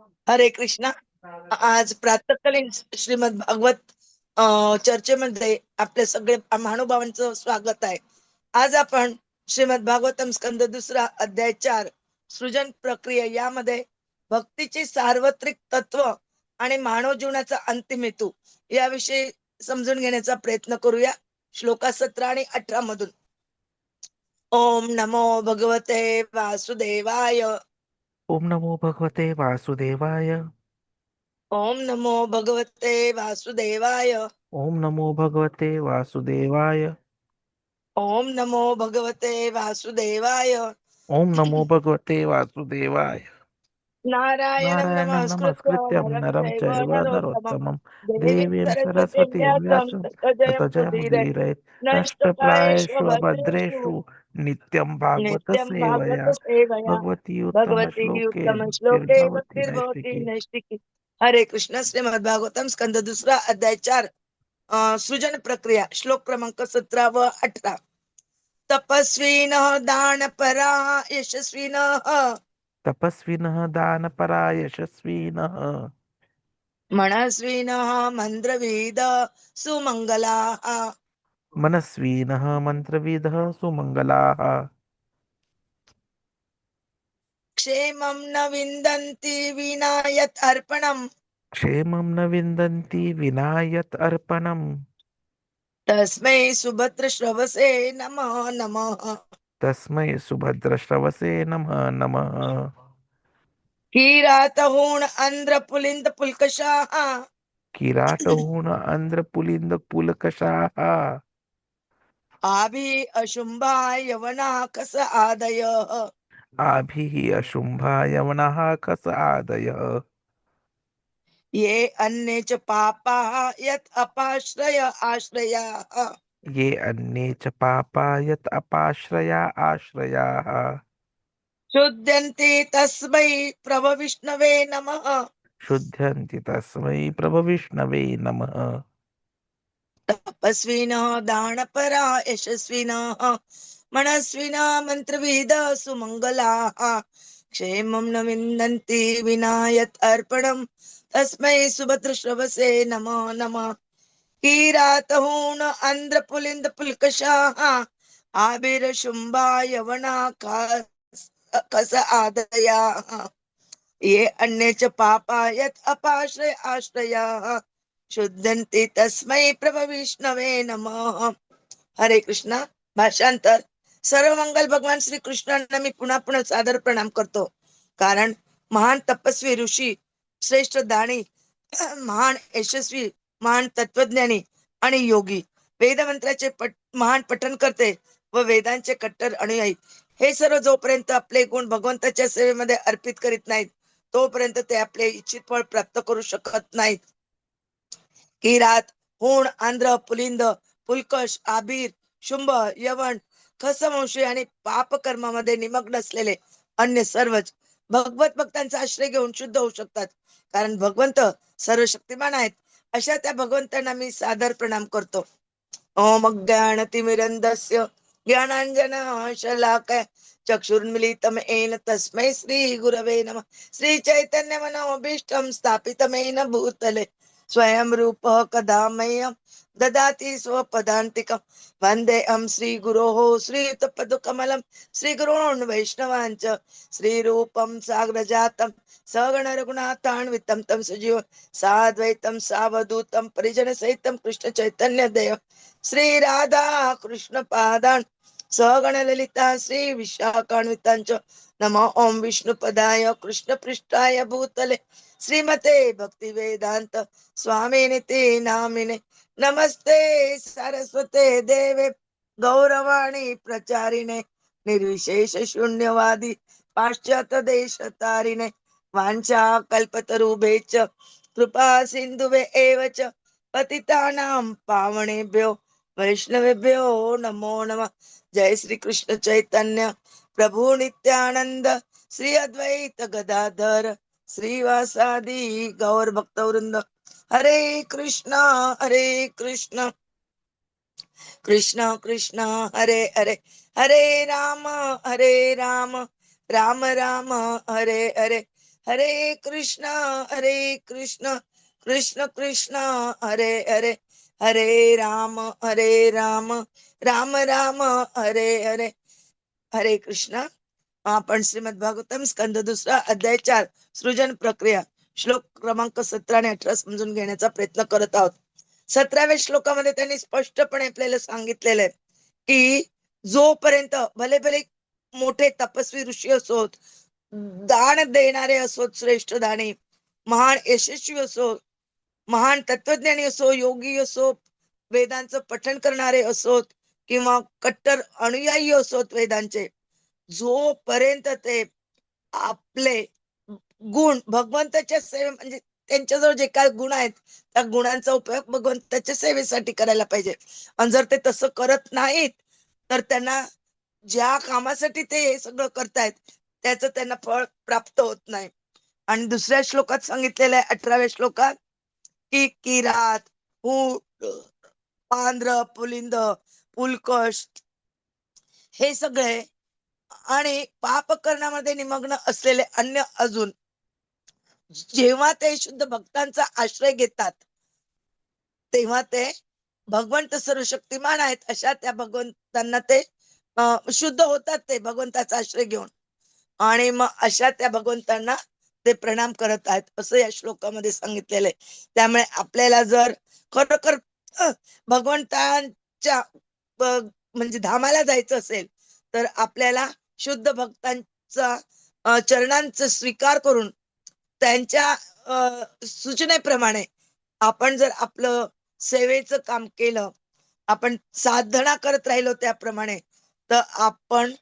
हरे कृष्णा. आज प्रातःकालीन श्रीमद भागवत चर्चेमध्ये आपले सगळे महानुभावांचं स्वागत आहे. आज आपण श्रीमद भागवतम स्कंद दुसरा अध्याय चार सृजन प्रक्रिया यामध्ये भक्तीची सार्वत्रिक तत्व आणि मानव जीवनाचा अंतिम हेतू याविषयी समजून घेण्याचा प्रयत्न करूया श्लोका सतरा आणि अठरा मधून. ओम नमो भगवते वासुदेवाय. ओम नमो भगवते वासुदेवाय। ओम नमो भगवते वासुदेवाय। ओम नमो भगवते वासुदेवाय। ओम नमो भगवते वासुदेवाय। ओम नमो भगवते वासुदेवाय। नारायणं नमस्कृत्य नरं चैव नरोत्तमं देवीं सरस्वतीं व्यासं ततो ततो जयमुदीरये जयमुदीरये नष्टप्रायेषु नष्टप्रायेषु भद्रेषु अभद्रेषु नित्यं भागवत नित्यं सेवया। भागवत सेवया। नैष्टिकी नैष्टिकी हरे कृष्ण श्रीमद भागवतम स्कंद दुसरा अध्याय चार अं, सृजन प्रक्रिया श्लोक क्रमांक सतरा व अठरा। तपस्वीन दानपरा यशस्वीन तपस्विनः दानपरा यशस्विनः मनस्वीन मंद्रविद सुमंगला मनस्विनः मन्त्रविदः सुमङ्गलाः। क्षेमं न विन्दन्ति विना यत् अर्पणम्। क्षेमं न विन्दन्ति विना यत् अर्पणम्। तस्मै सुभद्र श्रवसे नमः नमः। तस्मै सुभद्रश्रवसे नमः नमः। किरातहूण आंध्र पुलिंद पुलकशाह किराटहूण आंध्रपुलिंद पुलकशाः। आभि अशुंभा यवना कस आदय? आभिः अशुम्भा यवनः कस आदयः? ये अन्ये च पापा यत् अपाश्रय आश्रयाः। ये अन्ये च पापा यत् अपाश्रया आश्रयाः। शुद्ध्यन्ति तस्मै प्रभविष्णवे नमः। शुध्यन्ति तस्मै प्रभविष्णवे नमः। तपस्विना दानपरा यशस्विनः मनस्विना मन्त्रविद सुमङ्गलाः क्षेमं न विन्दन्ति विना यत् अर्पणं तस्मै सुभद्रश्रवसे नमो नमः। कीरातहूण आन्ध्रपुलिन्द पुल्कषाः आभिरशुम्भा यवना कस आदयाः। ये अन्ये च पापा यत् अपाश्रय आश्रयाः। शुद्धन्ति तस्मै प्रभविष्णवे नमः। हरे कृष्णा। भाषांतर। सर्व मंगल भगवान श्री कृष्णांना मी पुन्हा पुन्हा सादर प्रणाम करतो। कारण महान तपस्वी ऋषी श्रेष्ठ दाणी महान यशस्वी महान तत्वज्ञानी आणि योगी वेदमंत्राचे पट महान पठन करते व वेदांचे कट्टर अनुयायी हे सर्व जोपर्यंत आपले गुण भगवंताच्या सेवेमध्ये अर्पित करीत नाहीत तोपर्यंत ते आपले इच्छित फळ प्राप्त करू शकत नाहीत. किरात हुण आंध्र पुलिंद पुलकश आबीर शुंभ यवन खसवंशी आणि पाप कर्मामध्ये निमग्न असलेले अन्य सर्वच भगवत भक्तांचा आश्रय घेऊन शुद्ध होऊ शकतात. कारण भगवंत सर्व शक्तिमान आहेत. अशा त्या भगवंतांना मी सादर प्रणाम करतो. ओम ज्ञानतिमिरंदस्य ज्ञानांजन शलाकय चक्षुर्मिलितम एन तस्मै श्री गुरवे नम. श्री चैतन्य मनोभीष्टं स्थापितमेन भूतले. स्वयं रूप कदा मह्यं ददाति स्वपदान्तिकं वन्देऽहं श्रीगुरोः श्रीयुतपदकमलं श्रीगुरोन् वैष्णवाञ्च श्रीरूपं साग्रजातं सगण रघुनाथान्वितं तं सजीव साद्वैतं सावधूतं परिजनसहितं कृष्ण चैतन्य श्रीराधा कृष्णपादान् सगण ललिता श्री विशाखान्वितांच नमो ओम विष्णुपदाय कृष्णपृष्ठाय भूतले શ્રીમતે ભક્તિ વેદાંત સ્વામીને તે નામીને નમસ્તે સરસ્વતે દેવે ગૌરવાણી પ્રચારીને નિર્વિશેષ શૂન્યવાદી પાશ્ચાત્ય દેશ તારીને વાંછા કલ્પતરુ ભેચ કૃપા સિંધુવે એવ ચ પતિતાનામ પાવણેભ્યો વૈષ્ણવેભ્યો નમો નમઃ જય શ્રી કૃષ્ણ ચૈતન્ય પ્રભુ નિત્યાનંદ શ્રી અદ્વૈત ગદાધર श्रीवासादी गौर भक्तवृंद. हरे कृष्णा हरे कृष्ण. कृष्ण कृष्ण हरे हरे. हरे राम हरे राम. राम राम हरे हरे. हरे कृष्ण हरे कृष्ण. कृष्ण कृष्ण हरे हरे. हरे राम हरे राम. राम राम हरे हरे. हरे कृष्णा. आपण श्रीमद भागवतम स्कंद दुसरा अध्याय चार सृजन प्रक्रिया. श्लोक क्रमांक सतरा आणि अठरा समजून घेण्याचा प्रयत्न करत आहोत. सतराव्या श्लोकामध्ये त्यांनी स्पष्टपणे आपल्याला सांगितलेलं आहे की जोपर्यंत भले भले मोठे तपस्वी ऋषी असोत दान देणारे असोत श्रेष्ठ दाने महान यशस्वी असो महान तत्वज्ञानी असो योगी असो वेदांचं पठण करणारे असोत किंवा कट्टर अनुयायी असोत वेदांचे जोपर्यंत ते आपले गुण भगवंताच्या सेवे म्हणजे त्यांच्याजवळ जे काय गुण आहेत त्या गुणांचा उपयोग भगवंताच्या सेवेसाठी करायला पाहिजे. आणि जर ते तसं करत नाहीत तर त्यांना ज्या कामासाठी ते हे सगळं करतायत त्याचं त्यांना फळ प्राप्त होत नाही. आणि दुसऱ्या श्लोकात सांगितलेलं आहे अठराव्या श्लोकात की किरात ऊट पांढर पुलिंद पुलकश हे सगळे आणि पाप करण्यामध्ये निमग्न असलेले अन्य अजून जेव्हा ते शुद्ध भक्तांचा आश्रय घेतात तेव्हा ते भगवंत सर्वशक्तिमान आहेत अशा त्या भगवंतांना ते शुद्ध होतात ते भगवंताचा आश्रय घेऊन. आणि मग अशा त्या भगवंतांना ते प्रणाम करत आहेत असं या श्लोकामध्ये सांगितलेलं आहे. त्यामुळे आपल्याला जर खरोखर भगवंतांच्या म्हणजे धामाला जायचं असेल तर आपल्याला शुद्ध भक्तांचा चरणांचा स्वीकार करून त्यांच्या सूचनेप्रमाणे आपण जर आपलं सेवेचं काम केलं आपण साधना करत राहिलो त्याप्रमाणे तर आपण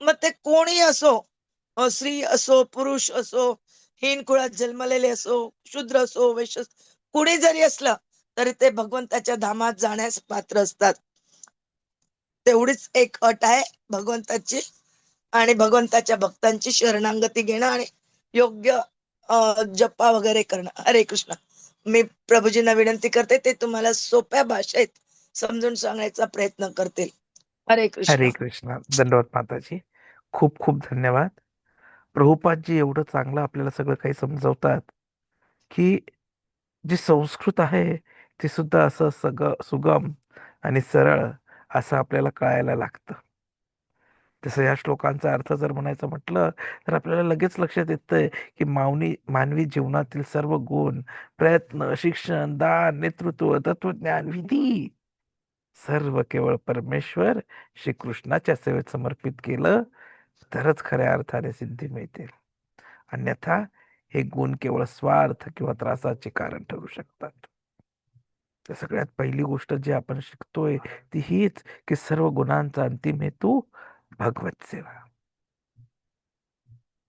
मग ते कोणी असो स्त्री असो पुरुष असो हीन कुळात जन्मलेले असो शूद्र असो वैश्य कुणी जरी असलं तरी ते भगवंताच्या धामात जाण्यास पात्र असतात. तेवढीच एक अट आहे भगवंताची आणि भगवंताच्या भक्तांची शरणांगती घेणं आणि योग्य जप्पा वगैरे करणं. हरे कृष्ण. मी प्रभूजींना विनंती करते ते तुम्हाला सोप्या भाषेत समजून सांगण्याचा प्रयत्न करतील. हरे कृष्ण. हरे कृष्ण. दंडवत माताजी. खूप खूप धन्यवाद. प्रभुपादजी एवढं चांगलं आपल्याला सगळं काही समजवतात की जे संस्कृत आहे ते सुद्धा असं सगळं सुगम आणि सरळ असं आपल्याला कळायला लागतं. तसं या श्लोकांचा अर्थ जर म्हणायचं म्हटलं तर आपल्याला लगेच लक्षात येतंय की मावनी मानवी जीवनातील सर्व गुण प्रयत्न शिक्षण दान नेतृत्व तत्वज्ञान विधी सर्व केवळ परमेश्वर श्रीकृष्णाच्या सेवेत समर्पित केलं तरच खऱ्या अर्थाने सिद्धी मिळतील. अन्यथा हे गुण केवळ स्वार्थ किंवा त्रासाचे कारण ठरू शकतात. तर सगळ्यात पहिली गोष्ट जी आपण शिकतोय ती हीच की सर्व गुणांचा अंतिम हेतू भगवत सेवा.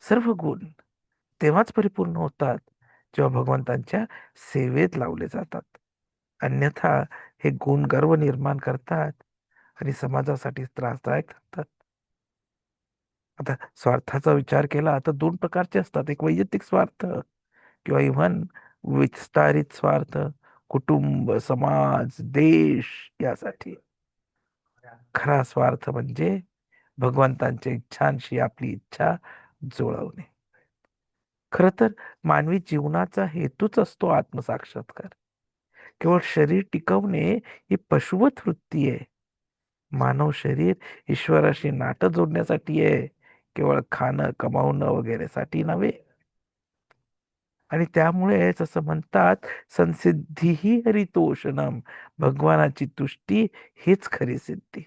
सर्व गुण तेव्हाच परिपूर्ण होतात जेव्हा भगवंतांच्या सेवेत लावले जातात. अन्यथा हे गुण गर्व निर्माण करतात आणि समाजासाठी त्रासदायक ठरतात. आता स्वार्थाचा विचार केला तर दोन प्रकारचे असतात. एक वैयक्तिक स्वार्थ किंवा इव्हन विस्तारित स्वार्थ कुटुंब समाज देश यासाठी. खरा स्वार्थ म्हणजे भगवंतांच्या इच्छांशी आपली इच्छा जुळवणे. खर तर मानवी जीवनाचा हेतूच असतो आत्मसाक्षात्कार. केवळ शरीर टिकवणे ही पशुवत वृत्ती आहे. मानव शरीर ईश्वराशी नातं जोडण्यासाठी आहे. केवळ खाणं कमावणं वगैरे साठी नव्हे. आणि त्यामुळेच असं म्हणतात संसिद्धी ही हरितोषणम. भगवानाची तुष्टी हीच खरी सिद्धी.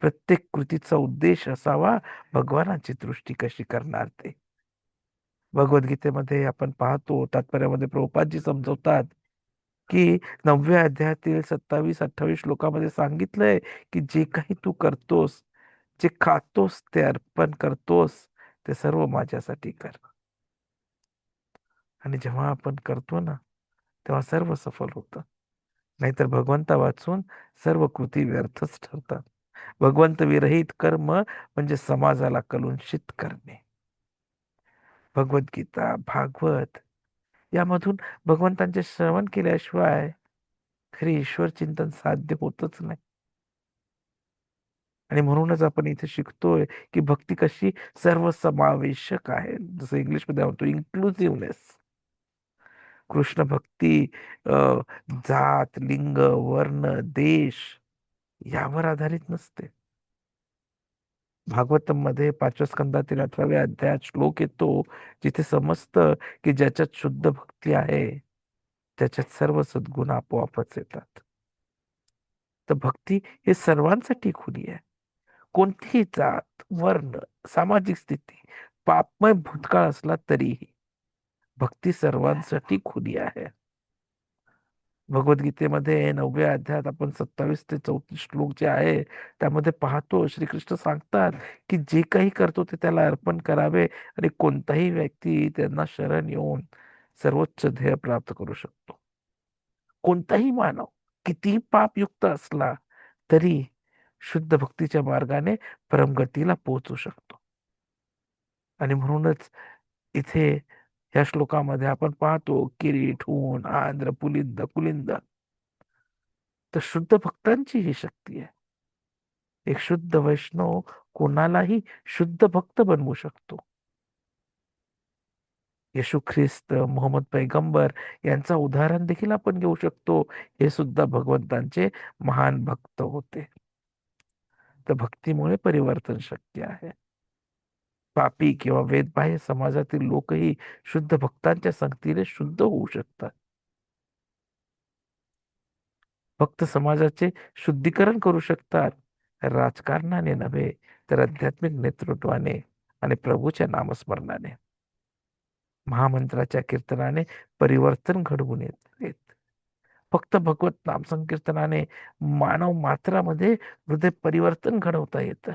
प्रत्येक कृतीचा उद्देश असावा भगवानाची दृष्टी कशी करणार ते. भगवद्गीतेमध्ये आपण पाहतो तात्पर्यामध्ये प्रभुपादजी समजवतात की नवव्या अध्यायातील सत्तावीस अठ्ठावीस श्लोकामध्ये सांगितलंय की जे काही तू करतोस जे खातोस ते अर्पण करतोस ते सर्व माझ्यासाठी कर. आणि जेव्हा आपण करतो ना तेव्हा सर्व सफल होतं. नाहीतर भगवंता वाचून सर्व कृती व्यर्थच ठरतात. भगवंत विरहित कर्म म्हणजे समाजाला कलुषित करणे. भगवद्गीता भागवत यामधून भगवंतांचे श्रवण केल्याशिवाय खरी ईश्वर चिंतन साध्य होतच नाही. आणि म्हणूनच आपण इथे शिकतोय की भक्ती कशी सर्वसमावेशक आहे. जसं इंग्लिशमध्ये म्हणतो इन्क्लुझिव्हनेस कृष्ण भक्ती जात लिंग वर्ण देश यावर आधारित नसते. भागवतममध्ये पाचव्या स्कंदातील अठराव्या अध्यायात श्लोक येतो जिथे समजतं की ज्याच्यात शुद्ध भक्ती आहे त्याच्यात सर्व सद्गुण आपोआपच येतात. तर भक्ती हे सर्वांसाठी खुली आहे. कोणतीही जात वर्ण सामाजिक स्थिती पापमय भूतकाळ असला तरीही भक्ती सर्वांसाठी खुली आहे. भगवद्गीतेमध्ये नवव्या अध्यायात आपण सत्तावीस ते चौतीस श्लोक जे आहे त्यामध्ये पाहतो श्रीकृष्ण सांगतात की जे काही करतो ते त्याला अर्पण करावे आणि कोणताही व्यक्ती त्यांना शरण येऊन सर्वोच्च ध्येय प्राप्त करू शकतो. कोणताही मानव कितीही पापयुक्त असला तरी शुद्ध भक्तीच्या मार्गाने परमगतीला पोहोचू शकतो. आणि म्हणूनच इथे या श्लोकामध्ये आपण पाहतो किरीट ऊन आंध्र पुलिंद कुलिंद. तर शुद्ध भक्तांची ही शक्ती आहे. एक शुद्ध वैष्णव कोणालाही शुद्ध भक्त बनवू शकतो. येशू ख्रिस्त मोहम्मद पैगंबर यांचा उदाहरण देखील आपण घेऊ शकतो. हे सुद्धा भगवंतांचे महान भक्त होते. तर भक्तीमुळे परिवर्तन शक्य आहे. पापी किंवा वेदबाह्य समाजातील लोकही शुद्ध भक्तांच्या संगतीने शुद्ध होऊ शकतात. भक्त समाजाचे शुद्धीकरण करू शकतात. राजकारणाने नव्हे तर आध्यात्मिक नेतृत्वाने आणि प्रभूच्या नामस्मरणाने. महामंत्राच्या कीर्तनाने परिवर्तन घडवून येत. फक्त भगवत नाम संकीर्तनाने मानव मात्रामध्ये हृदय परिवर्तन घडवता येतं.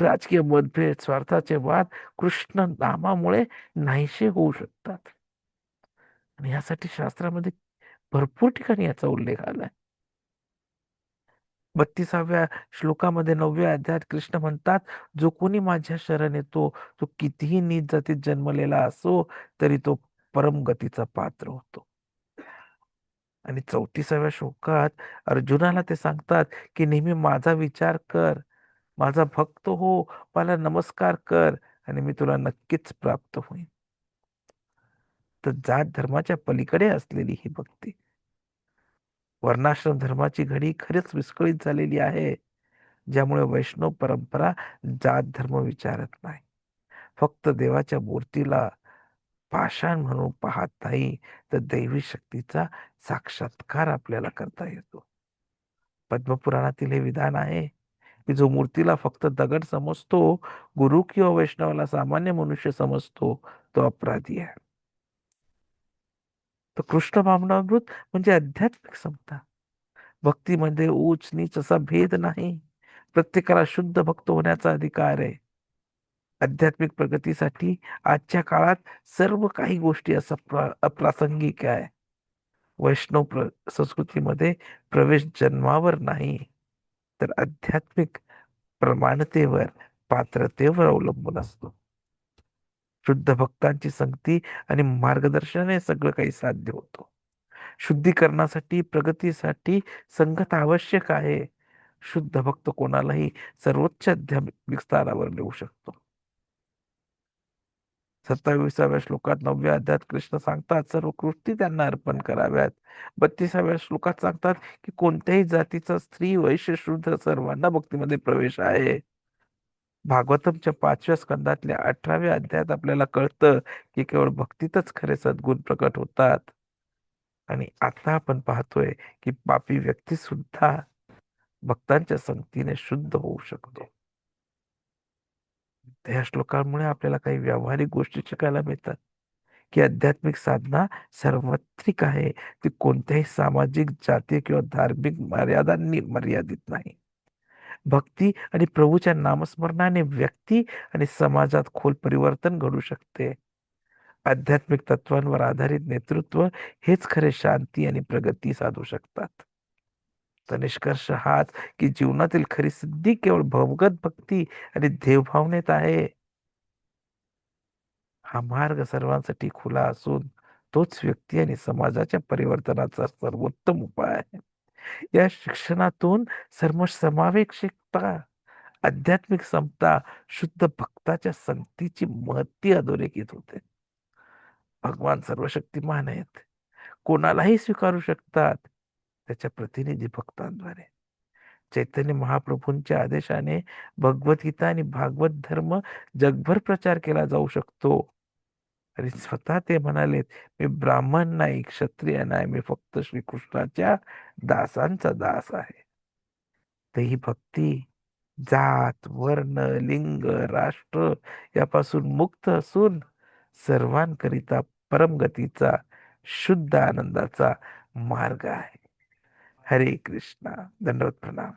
राजकीय मतभेद स्वार्थाचे वाद कृष्ण नामामुळे नाहीसे होऊ शकतात. आणि यासाठी शास्त्रामध्ये भरपूर ठिकाणी याचा उल्लेख आलाय. बत्तीसाव्या श्लोकामध्ये नवव्या अध्यायात कृष्ण म्हणतात जो कोणी माझ्या शरण येतो तो कितीही नीच जातीत जन्मलेला असो तरी तो परमगतीचा पात्र होतो. आणि चौतीसाव्या श्लोकात अर्जुनाला ते सांगतात की नेहमी माझा विचार कर माझा भक्त हो मला नमस्कार कर आणि मी तुला नक्कीच प्राप्त होईन. तर जात धर्माच्या पलीकडे असलेली ही भक्ती. वर्णाश्रम धर्माची घडी खरीच विस्कळीत झालेली आहे ज्यामुळे वैष्णव परंपरा जात धर्म विचारत नाही. फक्त देवाच्या मूर्तीला पाषाण म्हणून पाहत नाही तर दैवी शक्तीचा साक्षात्कार आपल्याला करता येतो. पद्मपुराणातील हे विधान आहे की जो मूर्तीला फक्त दगड समजतो गुरु किंवा वैष्णवाला सामान्य मनुष्य समजतो तो अपराधी आहे. तर कृष्ण भावनामृत म्हणजे आध्यात्मिक समता. भक्तीमध्ये म्हणजे ऊच नीच असा भेद नाही. प्रत्येकाला शुद्ध भक्त होण्याचा अधिकार आहे. आध्यात्मिक प्रगतीसाठी आजच्या काळात सर्व काही गोष्टी असं प्रा अप्रासंगिक आहे. वैष्णव प्र संस्कृतीमध्ये प्रवेश जन्मावर नाही. तर आध्यात्मिक प्रमाणतेवर पात्रतेवर अवलंबून असतो. शुद्ध भक्तांची संगती आणि मार्गदर्शनाने सगळं काही साध्य होतो. शुद्धीकरणासाठी प्रगतीसाठी संगत आवश्यक आहे. शुद्ध भक्त कोणालाही सर्वोच्च आध्यात्मिक स्थानावर नेऊ शकतो. सत्तावीसाव्या श्लोकात नवव्या अध्यात कृष्ण सांगतात सर्व कृती त्यांना अर्पण कराव्यात. बत्तीसाव्या श्लोकात सांगतात की कोणत्याही जातीचा स्त्री वैश्य शुद्ध सर्वांना भक्तीमध्ये प्रवेश आहे. भागवतमच्या पाचव्या स्कंदातल्या अठराव्या अध्यायात आपल्याला कळतं की केवळ भक्तीतच खरे सद्गुण प्रकट होतात. आणि आता आपण पाहतोय की पापी व्यक्ती सुद्धा भक्तांच्या संगतीने शुद्ध होऊ शकतो. त्या श्लोकांमुळे आपल्याला काही व्यावहारिक गोष्टी शिकायला मिळतात. की आध्यात्मिक साधना सार्वत्रिक आहे. ती कोणत्याही सामाजिक जातीय किंवा धार्मिक मर्यादांनी मर्यादित नाही. भक्ती आणि प्रभूच्या नामस्मरणाने व्यक्ती आणि समाजात खोल परिवर्तन घडू शकते. आध्यात्मिक तत्वांवर आधारित नेतृत्व हेच खरे शांती आणि प्रगती साधू शकतात. तर निष्कर्ष हाच की जीवनातील खरी सिद्धी केवळ भवगत भक्ती आणि देवभावनेत आहे. हा मार्ग सर्वांसाठी खुला असून तोच व्यक्ती आणि समाजाच्या परिवर्तनाचा सर्वोत्तम उपाय आहे. या शिक्षणातून सर्व समावेशिकता आध्यात्मिक समता शुद्ध भक्ताच्या संगतीची महती अधोरेखित होते. भगवान सर्वशक्तिमान आहेत. कोणालाही स्वीकारू शकतात. त्याच्या प्रतिनिधी भक्तांद्वारे. चैतन्य महाप्रभूंच्या आदेशाने भगवद्गीता आणि भागवत धर्म जगभर प्रचार केला जाऊ शकतो. आणि स्वतः ते म्हणालेत मी ब्राह्मण नाही क्षत्रिय नाही मी फक्त श्रीकृष्णाच्या दासांचा दास आहे. तर ही भक्ती जात वर्ण लिंग राष्ट्र यापासून मुक्त असून सर्वांकरिता परमगतीचा शुद्ध आनंदाचा मार्ग आहे. हरे कृष्णा दंडवत प्रणाम